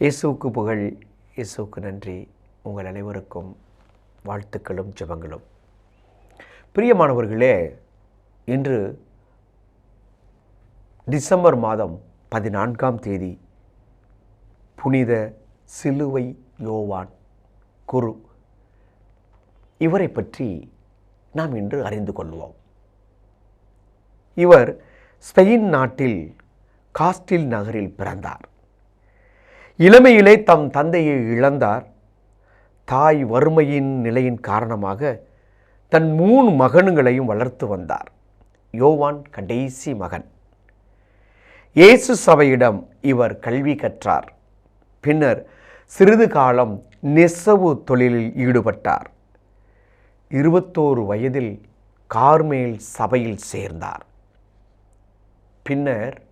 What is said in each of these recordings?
இயேசுவுக்கு புகழ். இயேசுவுக்கு நன்றி. உங்கள் அனைவருக்கும் வாழ்த்துக்களும் ஜெபங்களும். பிரியமானவர்களே இன்று டிசம்பர் மாதம் பதினான்காம் தேதி புனித சிலுவை யோவான் குரு. இவரை பற்றி நாம் இன்று அறிந்து கொள்வோம். இவர் ஸ்பெயின் நாட்டில் காஸ்டில் நகரில் பிறந்தார். இளமையிலே தம் தந்தையை இழந்தார். தாய் வறுமையின் நிலையின் காரணமாக தன் மூணு மகன்களையும் வளர்த்து வந்தார். யோவான் கடைசி மகன். இயேசு சபையிடம் இவர் கல்வி கற்றார். பின்னர் சிறிது காலம் நெசவு தொழிலில் ஈடுபட்டார். இருபத்தோரு வயதில் கார்மேல் சபையில் சேர்ந்தார். பின்னர்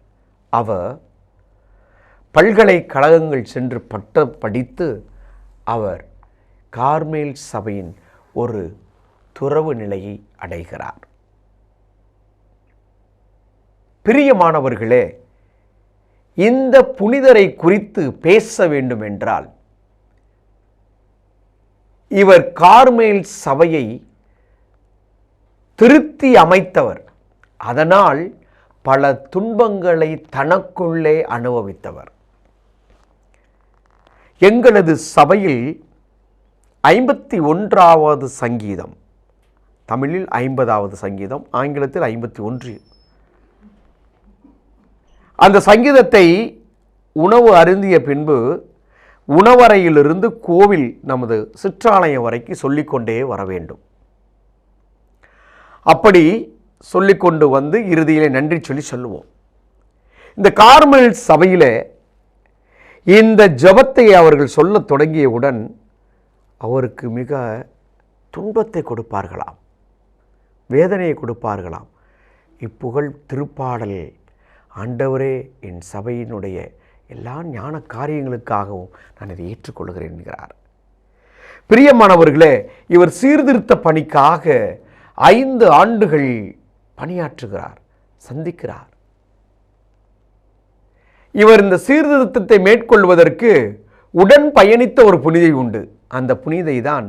அவர் பல்கலைக்கழகங்கள் சென்று பட்ட படித்து அவர் கார்மேல் சபையின் ஒரு துறவு நிலையை அடைகிறார். பிரியமானவர்களே இந்த புனிதரை குறித்து பேச வேண்டும் என்றால் இவர் கார்மேல் சபையை திருத்தி அமைத்தவர். அதனால் பல துன்பங்களை தனக்குள்ளே அனுபவித்தவர். எங்களது சபையில் ஐம்பத்தி ஒன்றாவது சங்கீதம் தமிழில் ஐம்பதாவது சங்கீதம் ஆங்கிலத்தில் ஐம்பத்தி ஒன்று. அந்த சங்கீதத்தை உணவு அருந்திய பின்பு உணவறையிலிருந்து கோவில் நமது சிற்றாலயம் வரைக்கும் சொல்லிக்கொண்டே வர வேண்டும். அப்படி சொல்லிக்கொண்டு வந்து இறுதியிலே நன்றி சொல்லி சொல்லுவோம். இந்த கார்மல் சபையில் இந்த ஜபத்தை அவர்கள் சொல்லத் தொடங்கியவுடன் அவருக்கு மிக துன்பத்தை கொடுப்பார்களாம். வேதனையை கொடுப்பார்களாம். இப்புகழ் திருப்பாடல் ஆண்டவரே என் சபையினுடைய எல்லா ஞான காரியங்களுக்காகவும் நான் இதை ஏற்றுக்கொள்கிறேன் என்கிறார். பிரியமானவர்களே இவர் சீர்திருத்த பணிக்காக ஐந்து ஆண்டுகள் பணியாற்றுகிறார் சந்திக்கிறார். இவர் இந்த சீர்திருத்தத்தை மேற்கொள்வதற்கு உடன் பயணித்த ஒரு புனிதை உண்டு. அந்த புனிதை தான்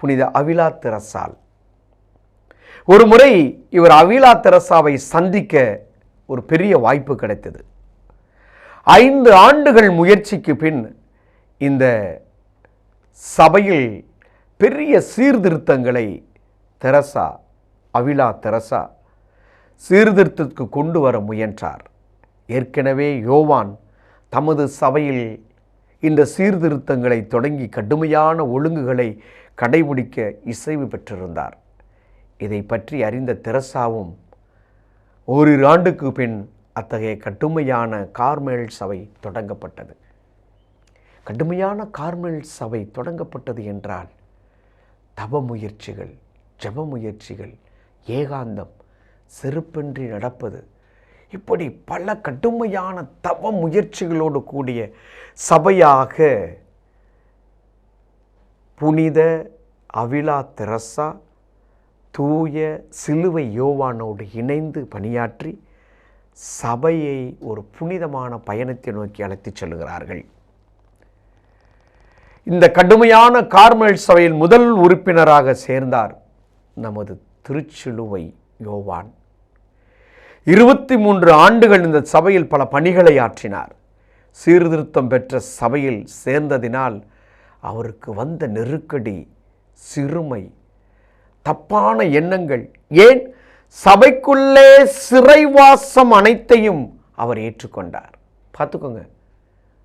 புனித அவிலா தெரசால் ஒரு முறை இவர் அவிலா தெரசாவை சந்திக்க ஒரு பெரிய வாய்ப்பு கிடைத்தது. ஐந்து ஆண்டுகள் முயற்சிக்கு பின் இந்த சபையில் பெரிய சீர்திருத்தங்களை தெரசா அவிலா தெரசா சீர்திருத்தத்துக்கு கொண்டு வர முயன்றார். ஏற்கனவே யோவான் தமது சபையில் இந்த சீர்திருத்தங்களை தொடங்கி கடுமையான ஒழுங்குகளை கடைபிடிக்க இசைவு பெற்றிருந்தார். இதை பற்றி அறிந்த தெரசாவும் ஓரிரு ஆண்டுக்கு பின் அத்தகைய கடுமையான கார்மேல் சபை தொடங்கப்பட்டது. கடுமையான கார்மேல் சபை தொடங்கப்பட்டது என்றால் தவ முயற்சிகள் ஜப முயற்சிகள் ஏகாந்தம் செருப்பின்றி நடப்பது இப்படி பல கடுமையான தவ முயற்சிகளோடு கூடிய சபையாக புனித அவிலா தெரசா தூய சிலுவை யோவானோடு இணைந்து பணியாற்றி சபையை ஒரு புனிதமான பயணத்தை நோக்கி அழைத்துச் செல்கிறார்கள். இந்த கடுமையான கார்மல் சபையில் முதல் உறுப்பினராக சேர்ந்தார் நமது திருச்சிலுவை யோவான். இருபத்தி மூன்று ஆண்டுகள் இந்த சபையில் பல பணிகளை ஆற்றினார். சீர்திருத்தம் பெற்ற சபையில் சேர்ந்ததினால் அவருக்கு வந்த நெருக்கடி சிறுமை தப்பான எண்ணங்கள் ஏன்? சபைக்குள்ளே சிறைவாசம் அனைத்தையும் அவர் ஏற்றுக்கொண்டார். பார்த்துக்கோங்க.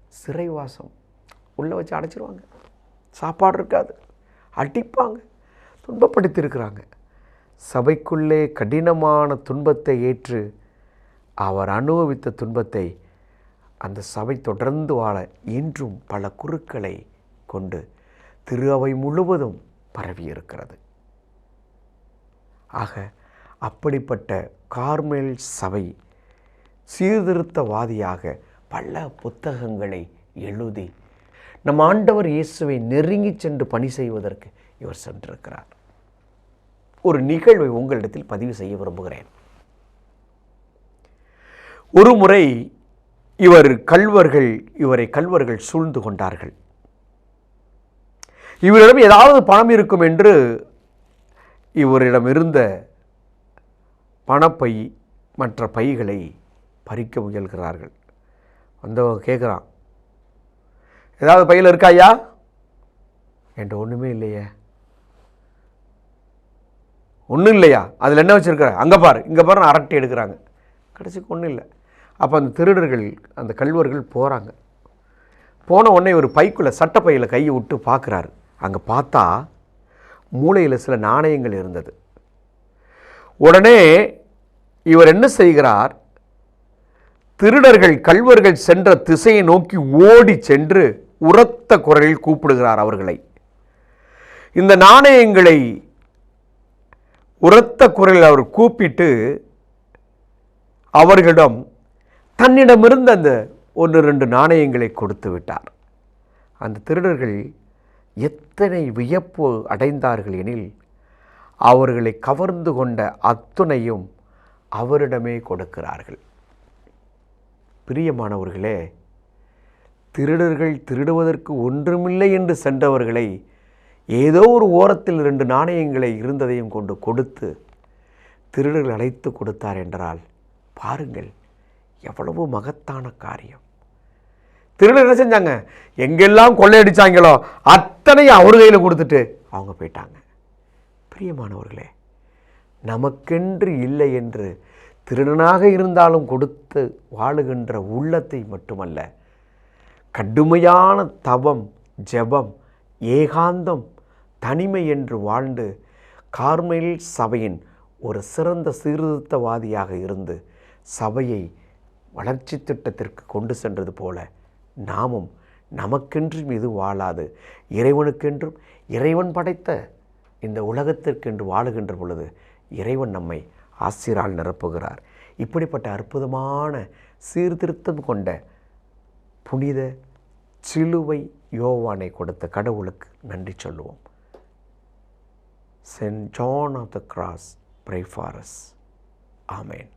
சிறைவாசம். உள்ளே வச்சு அடைச்சிருவாங்க. சாப்பாடு இருக்காது. அடிப்பாங்க. துன்பப்படுத்தியிருக்கிறாங்க. சபைக்குள்ளே கடினமான துன்பத்தை ஏற்று அவர் அனுபவித்த துன்பத்தை அந்த சபை தொடர்ந்து வாழ இன்றும் பல குருக்களை கொண்டு திரு அவை முழுவதும் பரவியிருக்கிறது. ஆக அப்படிப்பட்ட கார்மேல் சபை சீர்திருத்தவாதியாக பல புத்தகங்களை எழுதி நம் ஆண்டவர் இயேசுவை நெருங்கி சென்று பணி செய்வதற்கு இவர் சென்றிருக்கிறார். ஒரு நிகழ்வை உங்களிடத்தில் பதிவு செய்ய விரும்புகிறேன். ஒரு முறை இவர் கல்வர்கள் இவரை கல்வர்கள் சூழ்ந்து கொண்டார்கள். இவரிடம் ஏதாவது பணம் இருக்கும் என்று இவரிடம் இருந்த பணப்பை மற்ற பைகளை பறிக்க முயல்கிறார்கள். வந்தவங்க கேட்குறான் ஏதாவது பையில் இருக்கா ஐயா? என்கிட்ட ஒன்றுமே இல்லையே. ஒன்றும் இல்லையா? அதில் என்ன வச்சுருக்கிற அங்கே பாரு இங்கே பாரு அரட்டை எடுக்கிறாங்க. கடைசிக்கு ஒன்றும் இல்லை. அப்போ அந்த திருடர்கள் அந்த கல்வர்கள் போகிறாங்க போன உடனே ஒரு பைக்குள்ளே சட்டப்பையில் கையை விட்டு பார்க்குறாரு அங்கே பார்த்தா மூளையில் சில நாணயங்கள் இருந்தது. உடனே இவர் என்ன செய்கிறார்? திருடர்கள் கல்வர்கள் சென்ற திசையை நோக்கி ஓடி சென்று உரத்த குரலில் கூப்பிடுகிறார் அவர்களை. இந்த நாணயங்களை உரத்த குரலில் அவர் கூப்பிட்டு அவர்களிடம் தன்னிடமிருந்த அந்த ஒன்று ரெண்டு நாணயங்களை கொடுத்து விட்டார். அந்த திருடர்கள் எத்தனை வியப்பு அடைந்தார்கள் எனில் அவர்களை கவர்ந்து கொண்ட அத்துணையும் அவரிடமே கொடுக்கிறார்கள். பிரியமானவர்களே திருடர்கள் திருடுவதற்கு ஒன்றுமில்லை என்று சென்றவர்களை ஏதோ ஒரு ஓரத்தில் இரண்டு நாணயங்களை இருந்ததையும் கொண்டு கொடுத்து திருடர்கள் அழைத்து கொடுத்தார் என்றால் பாருங்கள் எவ்வளவு மகத்தான காரியம். திருடர் என்ன செஞ்சாங்க? எங்கெல்லாம் கொள்ளையடிச்சாங்களோ அத்தனையும் அவர் கையில் கொடுத்துட்டு அவங்க போயிட்டாங்க. பிரியமானவர்களே நமக்கென்று இல்லை என்று திருடனாக இருந்தாலும் கொடுத்து வாழுகின்ற உள்ளத்தை மட்டுமல்ல கடுமையான தவம் ஜெபம் ஏகாந்தம் தனிமை என்று வாழ்ந்து கார்மைல் சபையின் ஒரு சிறந்த சீர்திருத்தவாதியாக இருந்து சபையை வளர்ச்சி திட்டத்திற்கு கொண்டு சென்றது போல நாமும் நமக்கென்றும் இது வாழாது. இறைவனுக்கென்றும் இறைவன் படைத்த இந்த உலகத்திற்கென்று வாழுகின்ற பொழுது இறைவன் நம்மை ஆசிரால் நிரப்புகிறார். இப்படிப்பட்ட அற்புதமான சீர்திருத்தம் கொண்ட புனித சிலுவை யோவானை கொடுத்த கடவுளுக்கு நன்றி சொல்லுவோம். Saint John of the Cross, pray for us. Amen.